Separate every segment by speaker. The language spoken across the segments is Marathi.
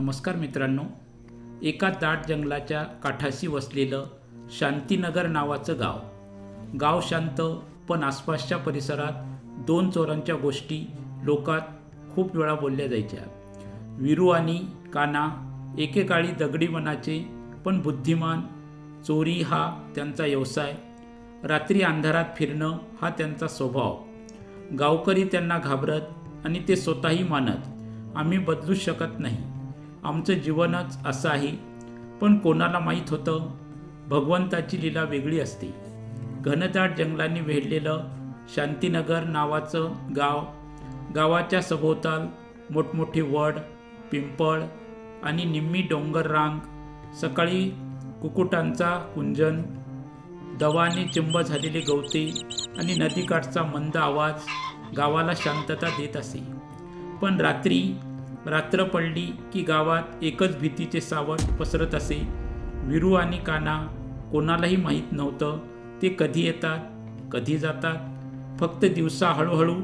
Speaker 1: नमस्कार मित्रांनो. एका दाट जंगलाच्या काठाशी वसलेलं शांतीनगर नावाचं गाव. गाव शांत पण आसपासच्या परिसरात दोन चोरांच्या गोष्टी लोकात खूप वेळा बोलल्या जायच्या. विरू आणि काना एकेकाळी दगडी मनाचे पण बुद्धिमान चोरी हा त्यांचा व्यवसाय. रात्री अंधारात फिरणं हा त्यांचा स्वभाव. गावकरी त्यांना घाबरत आणि ते स्वतःही मानत आम्ही बदलूच शकत नाही. आमचं जीवनच असं आहे. पण कोणाला माहीत होतं? भगवंताची लीला वेगळी असते. घनदाट जंगलांनी वेढलेलं शांतीनगर नावाचं गाव गावाच्या सभोवताल मोठमोठे वड पिंपळ आणि निम्मी डोंगर रांग सकाळी कुकुटांचा कुंजन दवाने चिंब झालेले गवते आणि नदीकाठचा मंद आवाज गावाला शांतता देत असे. पण रात्री रात्र पडली की गावात एकच भीतीचे सावट पसरत असे. विरू आणि काना कोणालाही माहीत नव्हतं. ते कधी येतात कधी जातात. फक्त दिवसा हळूहळू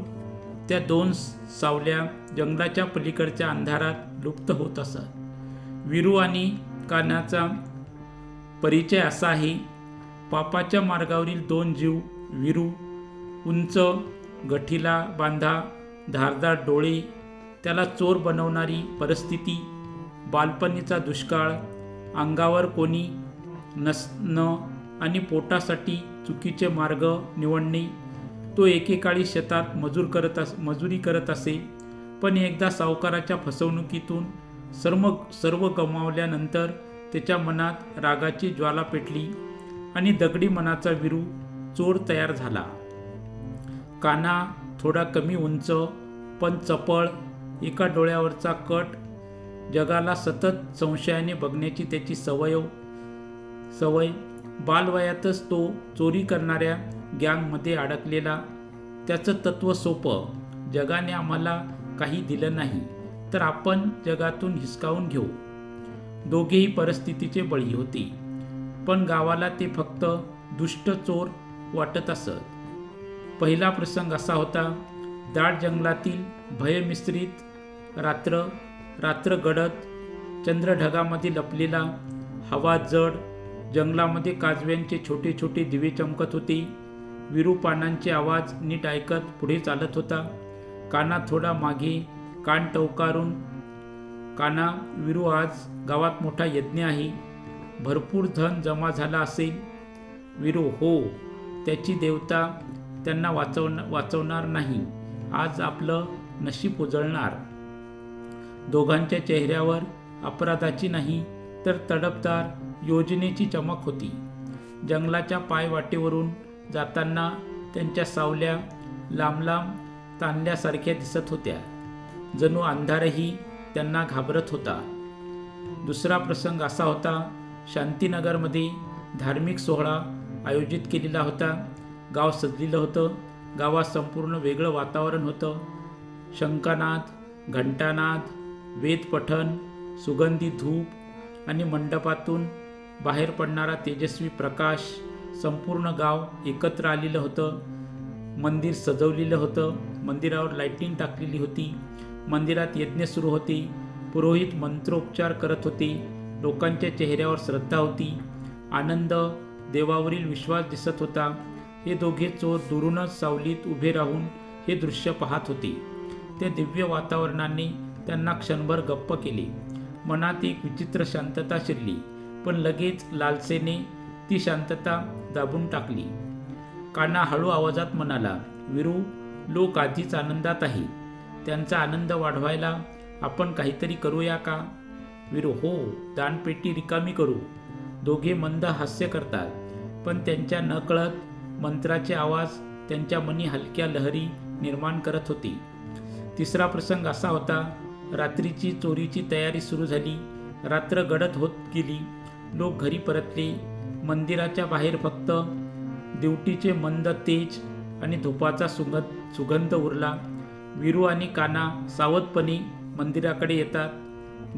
Speaker 1: त्या दोन सावल्या जंगलाच्या पलीकडच्या अंधारात लुप्त होत असत. विरू आणि कानाचा परिचय असा आहे पापाच्या मार्गावरील दोन जीव विरू उंच गठीला बांधा धारदार डोळे त्याला चोर बनवणारी परिस्थिती बालपणीचा दुष्काळ अंगावर कोणी नसणं आणि पोटासाठी चुकीचे मार्ग निवडणे तो एकेकाळी शेतात मजूर करत अस मजुरी करत असे. पण एकदा सावकाराच्या फसवणुकीतून सर्व सर्व गमावल्यानंतर त्याच्या मनात रागाची ज्वाला पेटली आणि दगडी मनाचा विरू चोर तयार झाला. काना थोडा कमी उंच पण चपळ एका डोळ्यावरचा कट जगाला सतत संशयाने बघण्याची त्याची सवय हो. सवय. बालवयातच तो चोरी करणाऱ्या गँगमध्ये अडकलेला. त्याचं तत्त्व सोपं. जगाने आम्हाला काही दिलं नाही तर आपण जगातून हिसकावून घेऊ. दोघेही परिस्थितीचे बळी होते. पण गावाला ते फक्त दुष्ट चोर वाटत असत. पहिला प्रसंग असा होता दाट जंगलातील भयमिश्रित रात्र रात्र गडद चंद्रढगामध्ये लपलेला हवा जड जंगलामध्ये काजव्यांचे छोटे छोटे दिवे चमकत होते. विरूपानांचे आवाज नीट ऐकत पुढे चालत होता. काना थोडा मागे कान टवकारून काना विरू आज गावात मोठा यज्ञ आहे. भरपूर धन जमा झाला असेल. विरू हो त्याची देवता त्यांना वाचव वाचवणार नाही. आज आपलं नशीब उजळणार. दोघांच्या चेहऱ्यावर अपराधाची नाही तर तडपदार योजनेची चमक होती. जंगलाच्या पायवाटेवरून जाताना त्यांच्या सावल्या लांब लांब दिसत होत्या. जणू अंधारही त्यांना घाबरत होता. दुसरा प्रसंग असा होता शांतीनगरमध्ये धार्मिक सोहळा आयोजित केलेला होता. गाव सजलेलं होतं. गावात संपूर्ण वेगळं वातावरण होतं. शंकानाद घंटानाद वेदपठण सुगंधी धूप आणि मंडपातून बाहेर पडणारा तेजस्वी प्रकाश संपूर्ण गाव एकत्र आलेलं होतं. मंदिर सजवलेलं होतं. मंदिरावर लाईटिंग टाकलेली होती. मंदिरात यज्ञ सुरू होते. पुरोहित मंत्रोपचार करत होते. लोकांच्या चेहऱ्यावर श्रद्धा होती. आनंद देवावरील विश्वास दिसत होता. हे दोघे चोर दुरूनच सावलीत उभे राहून हे दृश्य पाहत होते. त्या दिव्य वातावरणाने त्यांना क्षणभर गप्प केले. मनात एक विचित्र शांतता शिरली पण लगेच लालसेने ती शांतता दाबून टाकली. काना हळू आवाजात म्हणाला विरू लोक आधीच आनंदात आहे. त्यांचा आनंद वाढवायला आपण काहीतरी करूया का? विरू हो दानपेटी रिकामी करू. दोघे मंद हास्य करतात पण त्यांच्या नकळत मंत्राचे आवाज त्यांच्या मनी हलक्या लहरी निर्माण करत होती. तिसरा प्रसंग असा होता रात्रीची चोरीची तयारी सुरू झाली. रात्र गडद होत गेली. लोक घरी परतले. मंदिराच्या बाहेर फक्त दिवटीचे मंद तेज आणि धुपाचा सुगंध सुगंध उरला. विरू आणि काना सावधपणे मंदिराकडे येतात.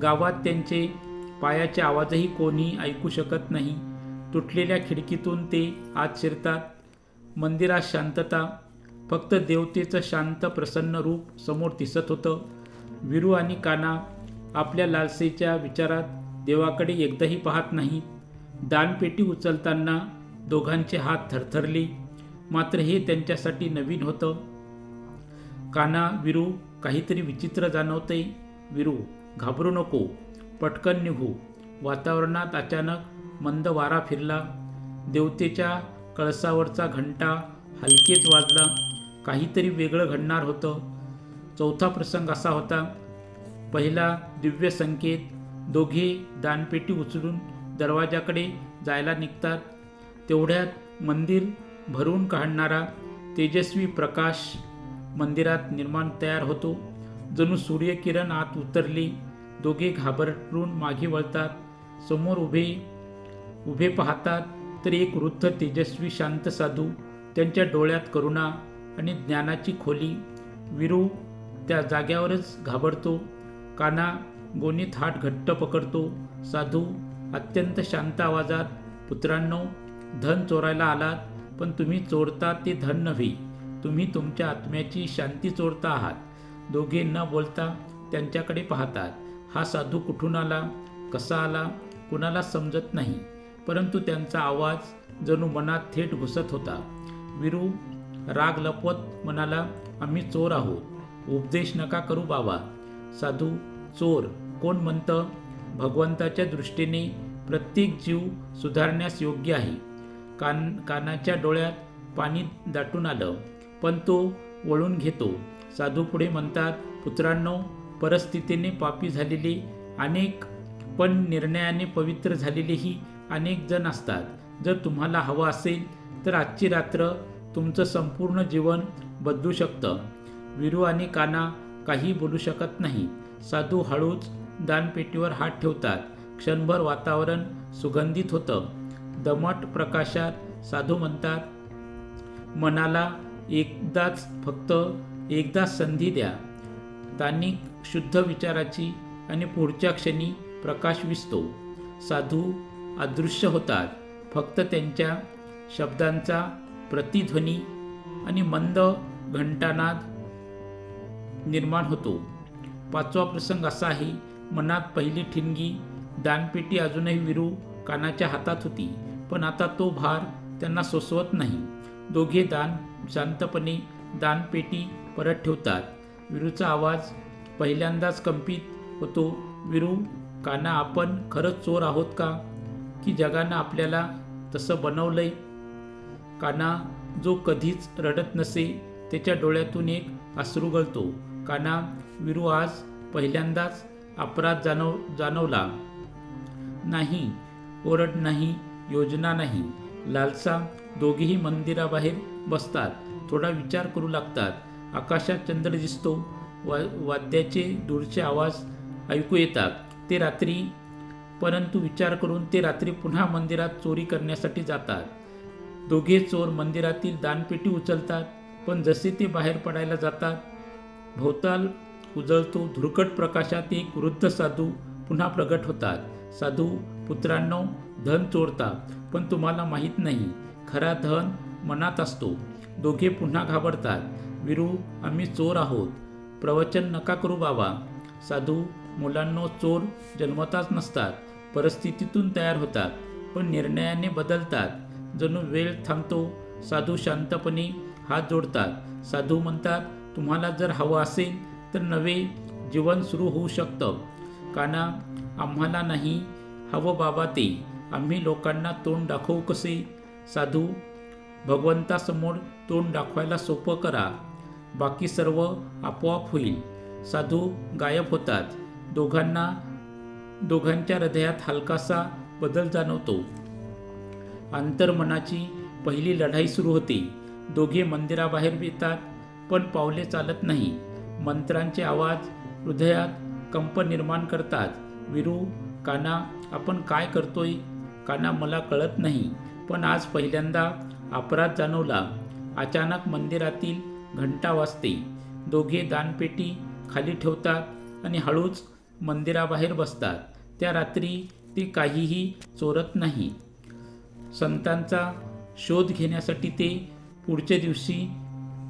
Speaker 1: गावात त्यांचे पायाचे आवाजही कोणी ऐकू शकत नाही. तुटलेल्या खिडकीतून ते आत शिरतात. मंदिरात शांतता फक्त देवतेचं शांत प्रसन्न रूप समोर दिसत होतं. विरू आणि काना आपल्या लालसेच्या विचारात देवाकडे एकदाही पाहत नाहीत दानपेटी उचलताना दोघांचे हात थरथरले. मात्र हे त्यांच्यासाठी नवीन होतं. काना विरू काहीतरी विचित्र जाणवते. विरू घाबरू नको. पटकन निघू. वातावरणात अचानक मंद वारा फिरला. देवतेच्या कळसावरचा घंटा हलकेच वाजला. काहीतरी वेगळं घडणार होतं. चौथा प्रसंग असा होता पहिला दिव्य संकेत दोघे दानपेटी उचलून दरवाजाकडे जायला निघतात. तेवढ्यात मंदिर भरून काढणारा तेजस्वी प्रकाश मंदिरात निर्माण तयार होतो. जणू सूर्यकिरण आत उतरली दोघे घाबरून मागे वळतात. समोर उभे उभे पाहतात तर एक वृद्ध तेजस्वी शांत साधू त्यांच्या डोळ्यात करुणा आणि ज्ञानाची खोली विरू त्या जाग्यावरच घाबरतो. काना गोणीत हात घट्ट पकडतो. साधू अत्यंत शांत आवाजात पुत्रांनो धन चोरायला आलात पण तुम्ही चोरता ते धन नव्हे. तुम्ही तुमच्या आत्म्याची शांती चोरता आहात. दोघे न बोलता त्यांच्याकडे पाहतात. हा साधू कुठून आला? कसा आला? कुणाला समजत नाही. परंतु त्यांचा आवाज जणू मनात थेट घुसत होता. विरू राग लपवत म्हणाला आम्ही चोर आहोत. उपदेश नका करू बाबा. साधू चोर कोण म्हणतं? भगवंताच्या दृष्टीने प्रत्येक जीव सुधारण्यास योग्य आहे. कान कानाच्या डोळ्यात पाणी दाटून आलं पण तो वळून घेतो. साधू पुढे म्हणतात पुत्रांनो परिस्थितीने पापी झालेले अनेक पण निर्णयाने पवित्र झालेलेही अनेक जण असतात. जर तुम्हाला हवं असेल तर आजची रात्र तुमचं संपूर्ण जीवन बदलू शकतं. विरू आणि काना काही बोलू शकत नाही. साधू हळूच दानपेटीवर हात ठेवतात. क्षणभर वातावरण सुगंधित होतं. दमट प्रकाशात साधू म्हणतात मनाला एकदाच फक्त एकदाच संधी द्या. स्थानिक शुद्ध विचाराची आणि पुढच्या क्षणी प्रकाश विसतो. साधू अदृश्य होतात. फक्त त्यांच्या शब्दांचा प्रतिध्वनी आणि मंद घंटानाद निर्माण होतो. पाचवा प्रसंग असा आहे मनात पहिली ठिणगी दानपेटी अजूनही विरू कानाच्या हातात होती पण आता तो भार त्यांना सोसवत नाही. दोघे दान शांतपणे दानपेटी परत ठेवतात. विरूचा आवाज पहिल्यांदाच कंपित होतो विरू काना आपण खरंच चोर आहोत का? की जगानं आपल्याला तसं बनवलंय? काना जो कधीच रडत नसे त्याच्या डोळ्यातून एक अश्रू गळतो काना विरू आज पहिल्यांदाच अपराध जाणव जाणवला. नाही ओरड नाही योजना नाही. लालसा दोघेही मंदिराबाहेर बसतात. थोडा विचार करू लागतात. आकाशात चंद्र दिसतो. वा वाद्याचे दूरचे आवाज ऐकू येतात. ते रात्री परंतु विचार करून ते रात्री पुन्हा मंदिरात चोरी करण्यासाठी जातात. दोघे चोर मंदिरातील दानपेटी उचलतात. पण जसे ते बाहेर पडायला जातात भोवताल उजळतो धुरकट प्रकाशात एक वृद्ध साधू पुन्हा प्रगट होतात. साधू पुत्रांनो धन चोरता पण तुम्हाला माहीत नाही खरा धन मनात असतो. दोघे पुन्हा घाबरतात. विरू आम्ही चोर आहोत. प्रवचन नका करू बाबा. साधू मुलांनो चोर जन्मताच नसतात. परिस्थितीतून तयार होतात पण निर्णयाने बदलतात. जणू वेळ थांबतो. साधू शांतपणे हात जोडतात. साधू म्हणतात तुम्हाला जर हवं असेल तर नवे जीवन सुरू होऊ शकतं. काना आम्हाला नाही. हवं बाबा ते. आम्ही लोकांना तोंड दाखवू कसे? साधू भगवंतासमोर तोंड दाखवायला सोपं करा. बाकी सर्व आपोआप होईल. साधू गायब होतात. दोघांना दोघांच्या हृदयात हलकासा बदल जाणवतो. अंतर्मनाची पहिली लढाई सुरू होते. दोघे मंदिराबाहेर येतात पण पावले चालत नाही. मंत्रांचे आवाज हृदयात कंप निर्माण करतात. विरू काना आपण काय करतोय? काना मला कळत नाही. पण आज पहिल्यांदा अपराध जाणवला. अचानक मंदिरातील घंटा वाजते. दोघे दानपेटी खाली ठेवतात आणि हळूच मंदिराबाहेर बसतात. त्या रात्री ते काहीही चोरत नाही. संतांचा शोध घेण्यासाठी ते पुढच्या दिवशी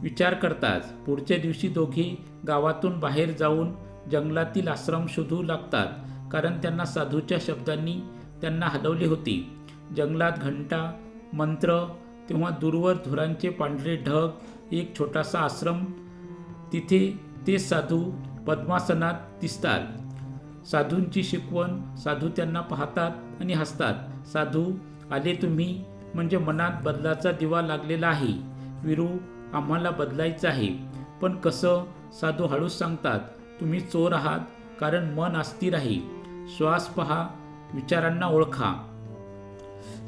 Speaker 1: विचार करताच पुढच्या दिवशी दोघे गावातून बाहेर जाऊन जंगलातील आश्रम शोधू लागतात कारण त्यांना साधूच्या शब्दांनी त्यांना हलवले होते. जंगलात घंटा मंत्र तेव्हा दूरवर धुरांचे पांढरे ढग एक छोटासा आश्रम तिथे ते साधू पद्मासनात दिसतात. साधूंची शिकवण साधू त्यांना पाहतात आणि हसतात. साधू आले तुम्ही? म्हणजे मनात बदलाचा दिवा लागलेला आहे. विरू आम्हाला बदलायचं आहे. पण कसं? साधू हळूच सांगतात तुम्ही चोर आहात कारण मन अस्थिर आहे. श्वास पहा विचारांना ओळखा.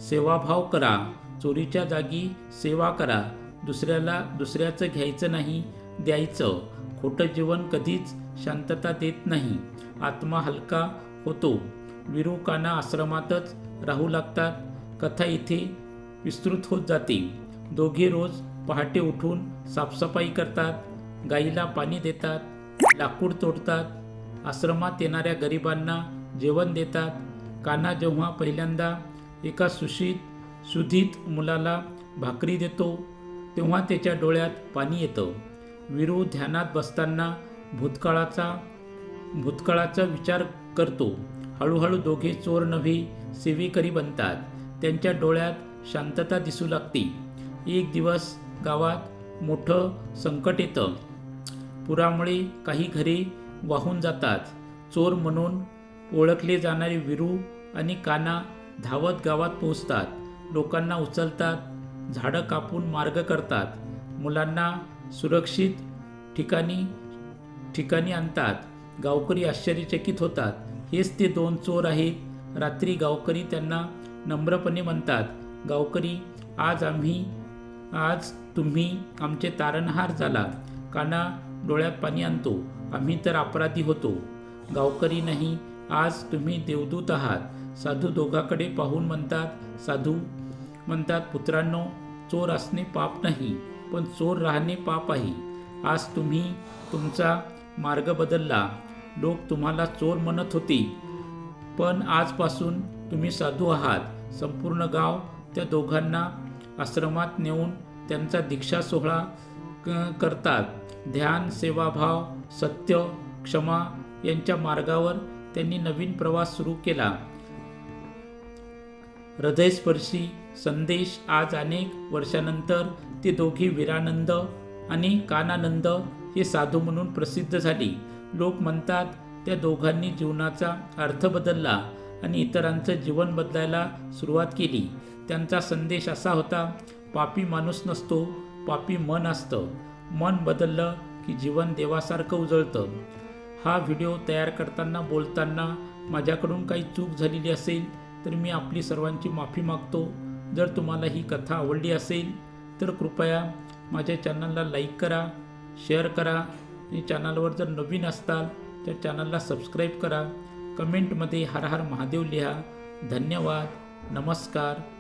Speaker 1: सेवाभाव करा. चोरीच्या जागी सेवा करा. दुसऱ्याला दुसऱ्याचं घ्यायचं नाही द्यायचं. खोटं जीवन कधीच शांतता देत नाही. आत्मा हलका होतो. विरुकाना आश्रमातच राहू लागतात. कथा इथे विस्तृत होत जाते दोघे रोज पहाटे उठून साफसफाई करतात गाईला पाणी देतात लाकूड तोडतात आश्रमात येणाऱ्या गरिबांना जेवण देतात. काना जेव्हा पहिल्यांदा एका सुशीत सुधीत मुलाला भाकरी देतो तेव्हा त्याच्या डोळ्यात पाणी येतं. विरू ध्यानात बसताना भूतकाळाचा भूतकाळाचा विचार करतो. हळूहळू दोघे चोर नव्हे सेवेकरी बनतात. त्यांच्या डोळ्यात शांतता दिसू लागते. एक दिवस गावात मोठं संकट येतं. पुरामुळे काही घरे वाहून जातात. चोर म्हणून ओळखले जाणारे विरू आणि काना धावत गावात पोहोचतात. लोकांना उचलतात. झाडं कापून मार्ग करतात. मुलांना सुरक्षित ठिकाणी ठिकाणी आणतात. गावकरी आश्चर्यचकित होतात. हेच ते दोन चोर आहेत. रात्री गावकरी त्यांना नम्रपणे म्हणतात गावकरी आज आम्ही आज तुम्ही आमचे तारणहार झाला काना डोळ्यात पाणी आणतो. आम्ही तर अपराधी होतो. गावकरी नाही आज तुम्ही देवदूत आहात. साधू दोघाकडे पाहून म्हणतात साधू म्हणतात पुत्रांनो चोर असणे पाप नाही पण चोर राहणे पाप आहे. आज तुम्ही तुमचा मार्ग बदलला. लोक तुम्हाला चोर म्हणत होते पण आजपासून तुम्ही साधू आहात. संपूर्ण गाव त्या दोघांना आश्रमात नेऊन त्यांचा दीक्षा सोहळा करतात. ध्यान सेवाभाव सत्य क्षमा यांच्या मार्गावर त्यांनी नवीन प्रवास सुरू केला. हृदयस्पर्शी संदेश आज अनेक वर्षानंतर ते दोघी वीरानंद आणि कानानंद हे साधू म्हणून प्रसिद्ध झाली. लोक म्हणतात त्या दोघांनी जीवनाचा अर्थ बदलला आणि इतरांचं जीवन बदलायला सुरुवात केली. त्यांचा संदेश असा होता पापी माणूस नसतो पापी मन असतं. मन बदललं की जीवन देवासारखं उजळतं. हा व्हिडिओ तयार करताना बोलताना माझ्याकडून काही चूक झालेली असेल तर मी आपली सर्वांची माफी मागतो. जर तुम्हाला ही कथा आवडली असेल तर कृपया माझ्या चॅनलला लाईक करा शेअर करा. आणि चॅनलवर जर नवीन असताल तर चॅनलला सबस्क्राईब करा. कमेंटमध्ये हर हर महादेव लिहा. धन्यवाद. नमस्कार.